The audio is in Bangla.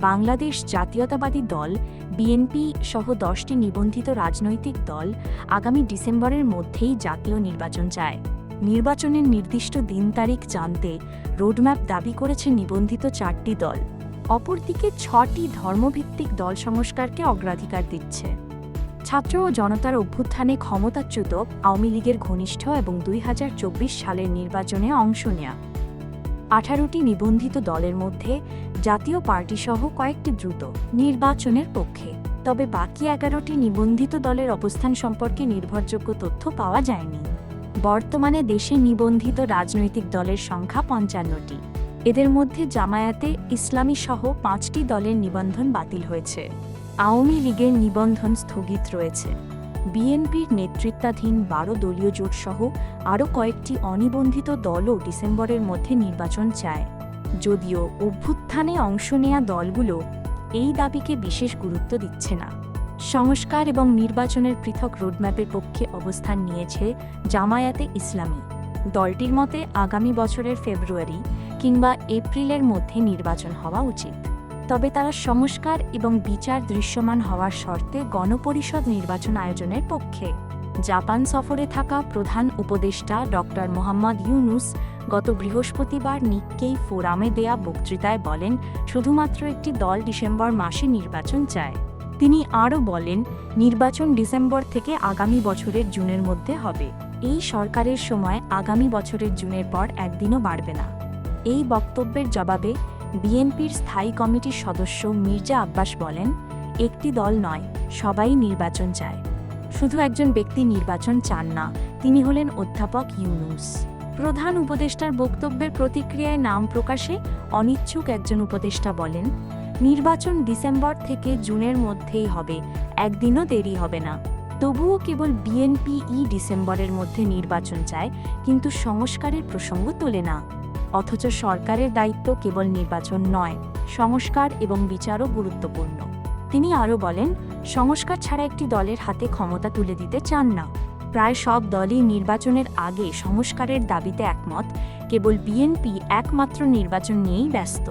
বাংলাদেশ জাতীয়তাবাদী দল, বিএনপি সহ দশটি নিবন্ধিত রাজনৈতিক দল আগামী ডিসেম্বরের মধ্যেই জাতীয় নির্বাচন চায়। নির্বাচনের নির্দিষ্ট দিন তারিখ জানতে রোডম্যাপ দাবি করেছে নিবন্ধিত চারটি দল। অপরদিকে ছটি ধর্মভিত্তিক দল সংস্কারকে অগ্রাধিকার দিচ্ছে। ছাত্র ও জনতার অভ্যুত্থানে ক্ষমতাচ্যুত আওয়ামী লীগের ঘনিষ্ঠ এবং দুই হাজার চব্বিশ সালের নির্বাচনে অংশ নেয়া। আঠারোটি নিবন্ধিত দলের মধ্যে জাতীয় পার্টিসহ কয়েকটি দ্রুত নির্বাচনের পক্ষে। তবে বাকি এগারোটি নিবন্ধিত দলের অবস্থান সম্পর্কে নির্ভরযোগ্য তথ্য পাওয়া যায়নি। বর্তমানে দেশে নিবন্ধিত রাজনৈতিক দলের সংখ্যা পঞ্চান্নটি। এদের মধ্যে জামায়াতে ইসলামী সহ পাঁচটি দলের নিবন্ধন বাতিল হয়েছে। আওয়ামী লীগের নিবন্ধন স্থগিত রয়েছে। বিএনপির নেতৃত্বাধীন বারো দলীয় জোট সহ আরও কয়েকটি অনিবন্ধিত দলও ডিসেম্বরের মধ্যে নির্বাচন চায়। যদিও অভ্যুত্থানে অংশ নেয়া দলগুলো এই দাবিকে বিশেষ গুরুত্ব দিচ্ছে না। সংস্কার এবং নির্বাচনের পৃথক রোডম্যাপের পক্ষে অবস্থান নিয়েছে জামায়াতে ইসলামী। দলটির মতে আগামী বছরের ফেব্রুয়ারি কিংবা এপ্রিলের মধ্যে নির্বাচন হওয়া উচিত। তবে তারা সংস্কার এবং বিচার দৃশ্যমান হওয়ার শর্তে গণপরিষদ নির্বাচন আয়োজনের পক্ষে। জাপান সফরে থাকা প্রধান উপদেষ্টা ডক্টর মোহাম্মদ ইউনুস গত বৃহস্পতিবার নিক্কেই ফোরামে দেয়া বক্তৃতায় বলেন, শুধুমাত্র একটি দল ডিসেম্বর মাসে নির্বাচন চায়। তিনি আরও বলেন, নির্বাচন ডিসেম্বর থেকে আগামী বছরের জুনের মধ্যে হবে। এই সরকারের সময় আগামী বছরের জুনের পর একদিনও বাড়বে না। এই বক্তব্যের জবাবে বিএনপির স্থায়ী কমিটির সদস্য মির্জা আব্বাস বলেন, একটি দল নয়, সবাই নির্বাচন চায়। শুধু একজন ব্যক্তি নির্বাচন চান না, তিনি হলেন অধ্যাপক ইউনুস। প্রধান উপদেষ্টার বক্তব্যের প্রতিক্রিয়ায় নাম প্রকাশে অনিচ্ছুক একজন উপদেষ্টা বলেন, নির্বাচন ডিসেম্বর থেকে জুনের মধ্যেই হবে, একদিনও দেরি হবে না। তবুও কেবল বিএনপিই ডিসেম্বরের মধ্যে নির্বাচন চায়, কিন্তু সংস্কারের প্রসঙ্গ তোলে না। অথচ সরকারের দায়িত্ব কেবল নির্বাচন নয়, সংস্কার এবং বিচারও গুরুত্বপূর্ণ। তিনি আরও বলেন, সংস্কার ছাড়া একটি দলের হাতে ক্ষমতা তুলে দিতে চান না। প্রায় সব দলই নির্বাচনের আগে সংস্কারের দাবিতে একমত, কেবল বিএনপি একমাত্র নির্বাচন নিয়েই ব্যস্ত।